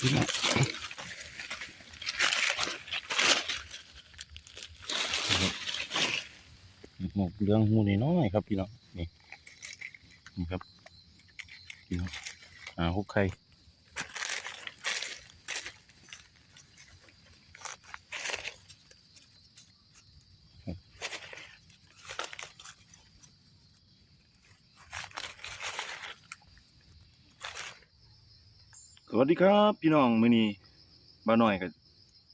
พี่น้องหมกเรื่องหูนน้อยครับพี่น้องนี่นี่ครับพี่น้องอ่าฮุกไข่ วัสดีครับ พี่น้องมื้อนี้บ้าน้อยกับ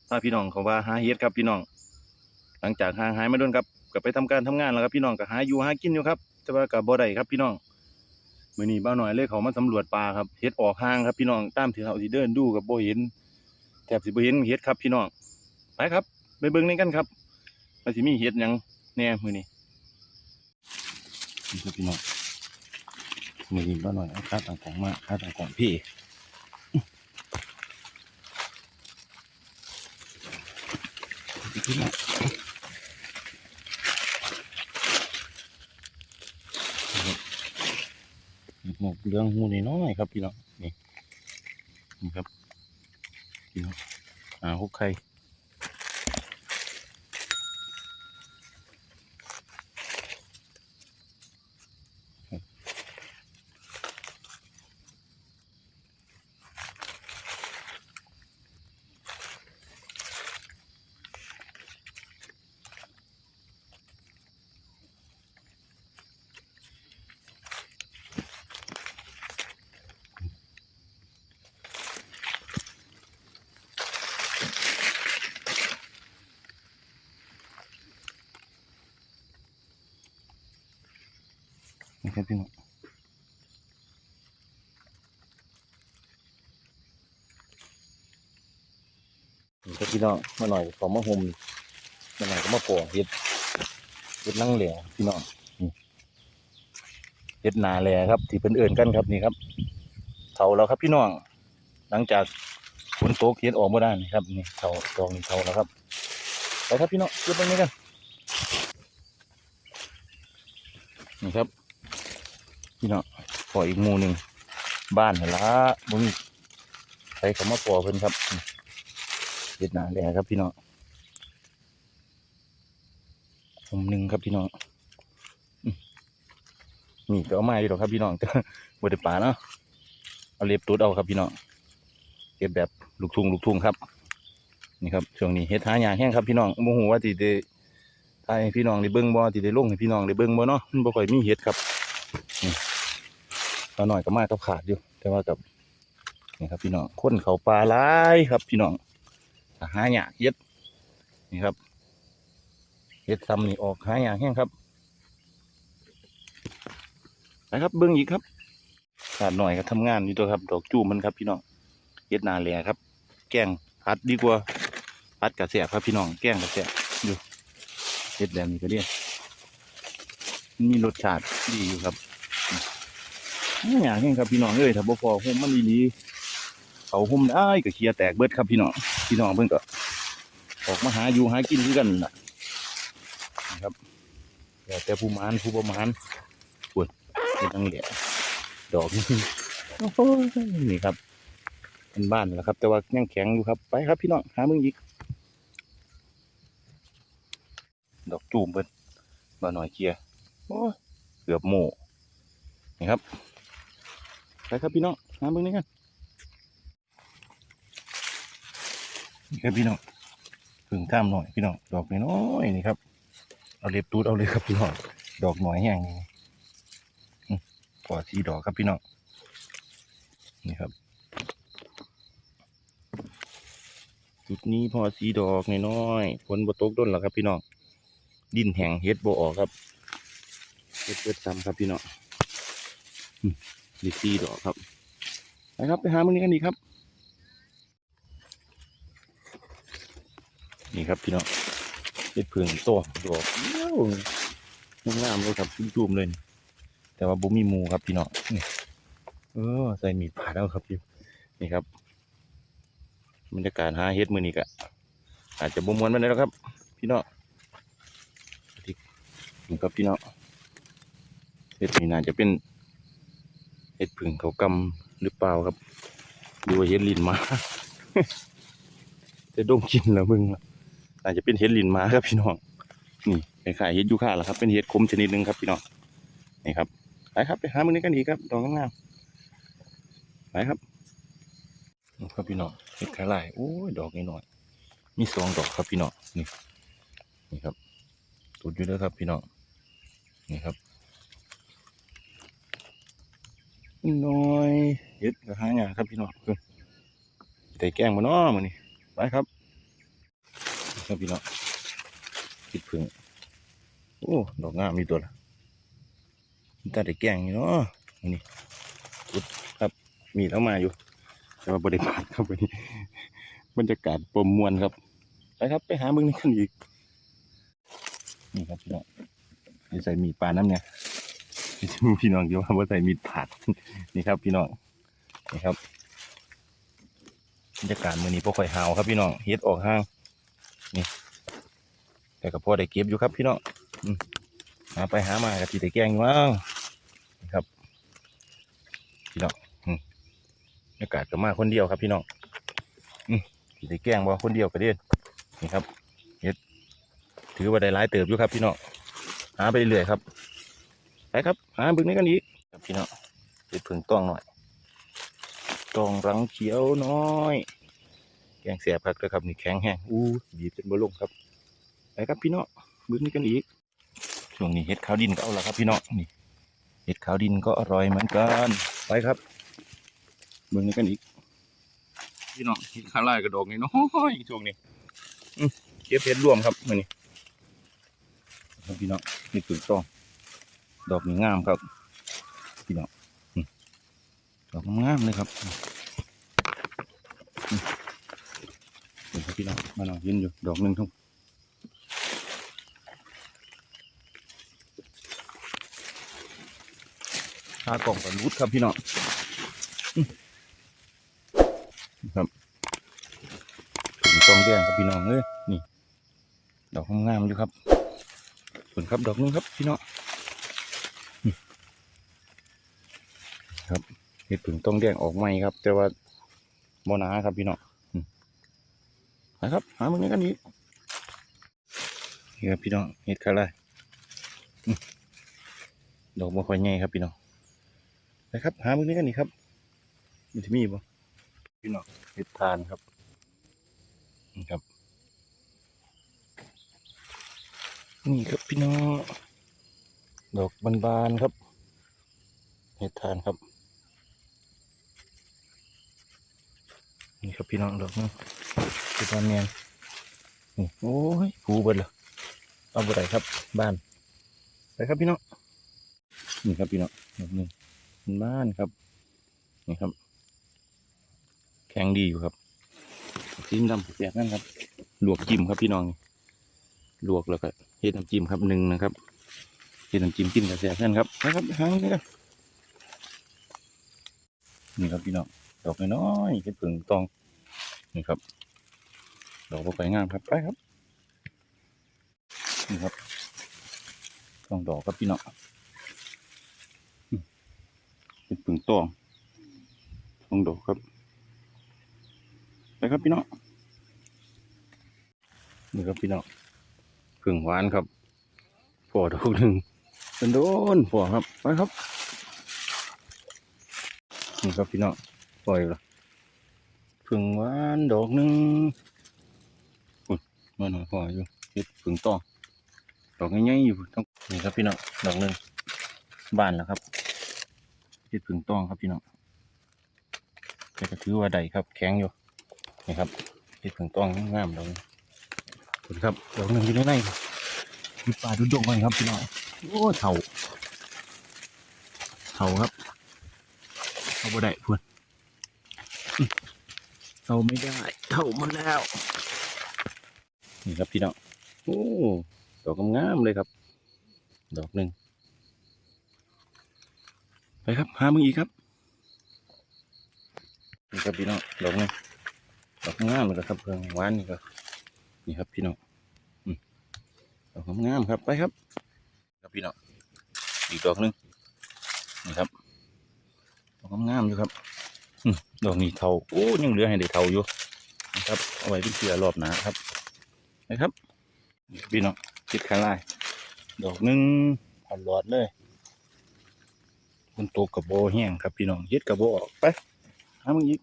พาพี่น้องเขาว่าหาเฮ็ดครับพี่น้อง หลังจากห่างหายมาโดนครับก็ไปทำการทำงานแล้วครับพี่น้องก็หาอยู่หากินอยู่ครับแต่ว่าก็บ่ได้ครับพี่น้องมื้อนี้บ้าน้อยเลยเขามาสำรวจป่าครับเฮ็ดออกห่างครับพี่น้องตามที่เขาสิเดินดูก็บ่เห็นแทบสิบ่เห็นเฮ็ดครับพี่น้องไปครับไปเบิ่งในกันครับว่าสิมีเฮ็ดยังแน่มือนี้นี่ครับพี่น้องมื้อนี้บ้าน้อยเอาค่าต่างๆมาค่าต่างๆพี่ พี่น้องหมกเรื่องหูนน้อยครับพี่น้องนี่นี่ครับพี่น้องอ่าฮุกไข่ นี่ครับพี่น้องนี่ครับพี่น้องมาหน่อยขอมาห่มมาหน่อยก็มาปอเห็ดเห็ดนั่งเหล่พี่น้องเห็ดนาแหล่ครับ ที่เป็นเอิ่นกันครับนี่ครับเท่าแล้วครับพี่น้อง หลังจากฝนตกเห็ดออกมาได้นี่ครับนี่เท่าตองนี่เท่าแล้วครับไปครับพี่น้องเก็บตรงนี้กันนี่ครับ พี่น้องปล่อยอีกหมูหนึ่งบ้านเหรอละบุ้งใครเขามาปล่อเพิ่นครับเวียดนาแหละครับพี่น้องผมหนึ่งครับพี่น้องมนี่ก็เอาไม้ดีหรอกครับพี่น้องแต่บดป่าเนาะเอาเล็บตูดเอาครับพี่น้องเก็บแบบลูกทุ่งลูกทุ่งครับ นี่ครับช่วงนี้เฮ็ดหายากแห้งครับพี่น้องโมโหว่าติดได้ทายพี่น้องได้เบิ้งบ่ติได้ลงให้พี่น้องได้เบิ้งบ่เนาะมันบ่ค่อยมีเฮ็ดครับ เราหน่อยก็มากกับขาดอยู่ แต่ว่ากับนี่ครับพี่น้องคนเขาปลาหลายครับพี่น้องหาหยาเย็ดนี่ครับเฮ็ดซ้ำนี่ออกหาหยาแห้งครับไปครับเบิ้องอีกครับขาดหน่อยก็ทำงานอยู่ตัวครับ ดอกจูมันครับพี่น้องเฮ็ดนาแหล่ครับ แกงพัดดีกว่าพัดกระเสียบครับพี่น้องแกงกระเสียบอยู่เฮ็ดแบบนี้ก็เดียมันมีรสชาติดีอยู่ครับ อย่างเช่นครับพี่น้องเอ้ยถ้าบ่พอหุ่มมันดีๆเขาหุ่มได้ก็เคลียแตกเบิดครับพี่น้องพี่น้องเพิ่นก็ออกมาหาอยู่หากินคือกันนะครับแต่ผู้มานผู้ประมาณปวดเป็นตั้งเหลี่ยดอกนี่นี่ครับเป็นบ้านแล้วครับ แต่ว่ายังแข็งอยู่ครับไปครับพี่น้องหามึงอีกดอกจูมเพิ่นมาหน่อยเคลียโอ้ยเกือบโม่นี่ครับ ไปครับพี่น้องหาเบิ่งนี่กันนี่ครับพี่น้องพึ่งท่ามหน่อยพี่น้องดอกน้อยนี่ครับ เอาเล็บตูดเอาเลยครับพี่น้องดอกหน่อยแห้งนี่พอสีดอกครับพี่น้องนี่ครับจุดนี้พอสีดอกน้อยๆฝนบ่ตกด้นหรอครับพี่น้องดินแห้งเฮ็ดบ่ออกครับเฮ็ดเปิดซ้ำครับพี่น้อง ดีซีดอกครับไปครับ ไปหามันนี้กันดีครับ นี่ครับพี่น้องเห็ดเพึ่งโตดอกเงี้ยวงามเลยครับจุ่มๆเลยนี่แต่ว่าบุมีหมูครับพี่น้องนี่เออใส่มีดผ่าแล้วครับพี่นี่ครับบรรยากาศหาเห็ดมือนี้กะอาจจะบ่มวนมันได้แล้วครับ พี่น้องนี่ครับพี่น้องเห็ดนี่น่าจะเป็น เห็ดผึ่งเขากำหรือเปล่าครับ ดูว่าเห็ดลินมาจะดมกลินแล้วมึงล่ะอาจจะเป็นเห็ดลินมาครับพี่น้อง นี่คล้ายเห็ดยูคาแหละครับ เป็นเห็ดคมชนิดหนึ่งครับพี่น้อง นี่ครับไปครับไปหามึงนี้กันอีกครับดอกงามๆไปครับครับพี่น้องเห็ดขาลายโอ้ยดอกน้อยๆมีสองดอกครับพี่น้องนี่นี่ครับตุดอยู่เลยครับพี่น้องนี่ครับ น้อยเห็ดกระหายางครับพี่น้องเพิ่นแต่แกงมาเนาะมื้อนี้ไปครับครับพี่น้องคิดผึ่งโอ้ดอกงามมีตัวละมีตาได้แกงอยู่เนาะนี่พุดครับมีแล้วมาอยู่ แต่ว่าบริบาดครับวันนี้บรรยากาศปมมวนครับไปครับไปหาเมืองนี้กันอีกนี่ครับพี่น้องใส่มีปลาน้ำเนี่ย พี่น้องคิดว่าว่าใส่มีดผัดนี่ครับ พี่น้องนี่ครับบรรยากาศมื้อนี้พวกข่อยหาวครับพี่น้องเฮ็ดออกห้างนี่แต่ก็พอได้เก็บอยู่ครับพี่น้องมหาไปหามากะทิได้แกงว้าวนี่ครับ พี่น้องอืมบรรยากาศก็มาคนเดียวครับพี่น้องอืมสิได้แกงบ่คนเดียวก็เด่นนี่ครับเฮ็ดถือว่าได้หลายเติบอยู่ครับพี่น้องหาไปเรื่อยครับ ไปครับ หาบึงนี้กันอีกครับพี่น้องไปผึ่งต้องหน่อยต้องรังเขียวน้อย แกงเสียบครับเลยครับนี่แข็งแห้งอู้บีบจนบลงครับไปครับพี่น้องบึงนี้กันอีกช่วงนี้เห็ดขาวดินก็เอาละครับพี่น้องนี่เห็ดขาวดินก็อร่อยเหมือนกันไปครับบึงนี้กันอีกพี่น้องเห็ดขาวลายกระดอกนี่น้อยช่วงนี้อืมเก็บเห็ดรวมครับมือนี้ครับพี่น้องเห็ดผึ่งต้อง ดอกนี้งามครับพี่น้องอืมดอกงามเลยครับเห็นครับพี่น้องมาลองยืนอยู่ดอกหนึ่งทุ่งตากล่องกับรุดครับพี่น้องครับถึงตองแดงครับพี่น้องเอ้ยนี่ ดอกงามอยู่ครับผลครับดอกหนึงครับพี่น้อง เห็ดผึ่งต้องแดงออกใหม่ครับ แต่ว่าโมนาครับพี่น้องอืมไปครับ หาเมึงนี้กันอีกนี่ครับพี่น้องเห็ดคาไรอืมดอกบ่ค่อยใหญ่ครับพี่น้องไปครับ หาเมึงนี้กันอีกครับมันจะมีบ่พี่น้องเห็ดทานครับนี่ครับนี่ครับพี่น้อง ดอกบานๆครับ เห็ดทานครับ นี่ครับพี่น้องดอกนึงคือตอนเนียนนี่โอ้ยผูเบิดเลยเอาไปไหนครับ บ้านไปครับพี่น้องนี่ครับพี่น้องดอกหนึงบ้านครับนี่ครับ แข็งดีอยู่ครับจิ้มดำแสบนั่นครับ ลวกจิ้มครับพี่น้องลวกแล้วก็เฮ็ดน้ำจิ้มครับหนึ่งนะครับเฮ็ดน้ำจิ้มกินกับแสบนั่นครับนะครับหางนี่ครับนี่ครับพี่น้อง ดอกน้อยๆเห็ดผึ่งตองนี่ครับดอกบ่ไปงามครับไปครับนี่ครับต้องดอกครับพี่น้องเห็ดผึ่งตองต้องดอกครับไปครับพี่น้องนี่ครับพี่น้องผึ่งหวานครับพอดอกหนึ่งเป็นโดนพอครับไปครับนี่ครับพี่น้อง ปล่อยละผึ่งหวานดอกหนึ่งอุ้ยมาหน่อยพออยู่เห็ดผึ่งต่อดอกง่ายๆอยู่ต้องนี่ครับพี่น้องดอกหนึ่งบานแล้วครับเห็ดผึ่งต้องครับพี่น้องแต่ก็ถือว่าใดครับ แข็งอยู่นี่ครับเห็ดผึ่งต้องงามดอกนี้ขอบคุณครับดอกหนึ่งอยู่ในในมีปลาดุดงก่อนครับพี่น้องโอ้เถ่าเถ่าครับเอาบ่ได้พูน เอาไม่ได้เท่ามันแล้ว นี่ครับพี่น้องโอ้ดอกงามเลยครับ ดอกหนึ่งไปครับหามึงอีกครับนี่ครับพี่น้องดอกหนึ่งดอกงามเลยครับเพื่อนหวานนี่ก็นี่ครับพี่น้องอืมดอกงามครับไปครับ ครับพี่น้องอีกดอกหนึ่งนี่ครับดอกงามอยู่ครับ ดอกนี้เทาโอ้ยังเหลือให้ได้เทาอยู่นะครับเอาไว้เป็นเสือรอบหนาครับนะครับพี่น้องติดขางล่างดอกหนึงผ่อนหลอดเลยคนโตกับโบแห้งครับพี่น้องเฮ็ดกับโบออกไปหามึงอีก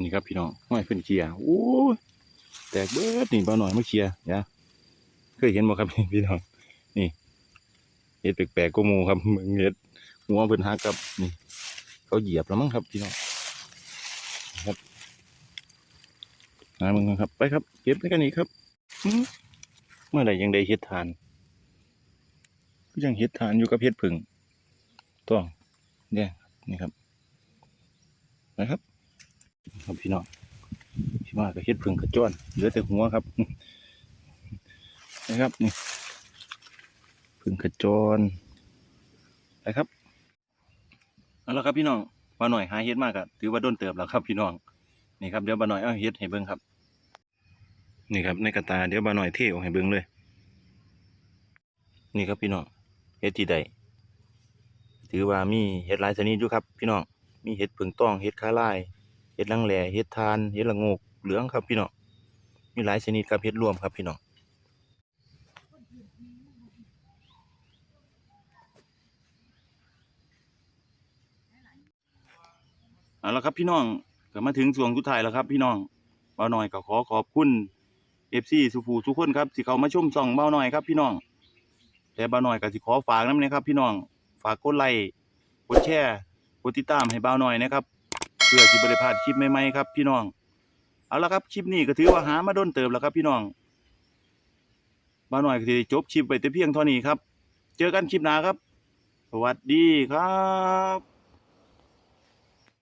นี่ครับพี่น้องห้อยเพิ่นเคียโอ้ยแตกเบิดนี่เบาหน่อยไมาเคียร์อย่าเคยเห็นบ่ครับพี่น้องนี่เฮ็ดแปลกๆก็มูครับมึงเฮ็ดหัวเพิ่นหักครับนี่ เขาเหยียบแล้วมั้งครับพี่น้องครับมามึงครับ ไปครับเก็บด้วยกันอีครับเมื่อไหร่ยังได้เฮ็ดทานก็ยังเฮ็ดทานอยู่กับเฮ็ดผึ่งต้องเนี่ยนี่ครับนะครับครับพี่น้องพี่มากับเฮ็ดผึ่งกระจ้อนเหลือแต่หัวครับนะครับนี่ผึ่งกระจรนะครับ เอาละครับพี่น้องบ่าหน่อยหาเฮ็ดมากอะถือว่าโดนเติบแล้วครับพี่น้องนี่ครับเดี๋ยวบ่าหน่อยเอาเฮ็ดให้เบิ่งครับ นี่ครับในกระตาเดี๋ยวบ่าหน่อยเทออกให้เบิ่งเลย นี่ครับพี่น้องเฮ็ดที่ใดถือว่ามีเฮ็ดหลายชนิดอยู่ครับ พี่น้องมีเฮ็ดผึ่งต้องเฮ็ดคาลายเฮ็ดลังแหล่เฮ็ดทานเฮ็ดละงกเหลืองครับพี่น้องมีหลายชนิดครับเฮ็ดรวมครับพี่น้อง เอาละครับพี่น้องก็มาถึงช่วงสุดท้ายแล้วครับ พี่น้องเบาหน่อยก็ขอขอบคุณ FC สุภูสุขคนครับที่เขามาชมส่องเบาหน่อยครับพี่น้อง แต่เบาหน่อยก็สิขอฝากน้ำนะครับ พี่น้องฝากกดไลค์กดแชร์กดติดตามให้เบาหน่อยนะครับเพื่อที่บริพลาดคลิปใหม่ๆครับ พี่น้องเอาละครับคลิปนี้ก็ถือว่าหามาโดนเติบแล้วครับ พี่น้องเบาหน่อยก็สิได้จบคลิปไปแต่เพียงเท่านี้ครับ เจอกันคลิปหน้าครับ สวัสดีครับ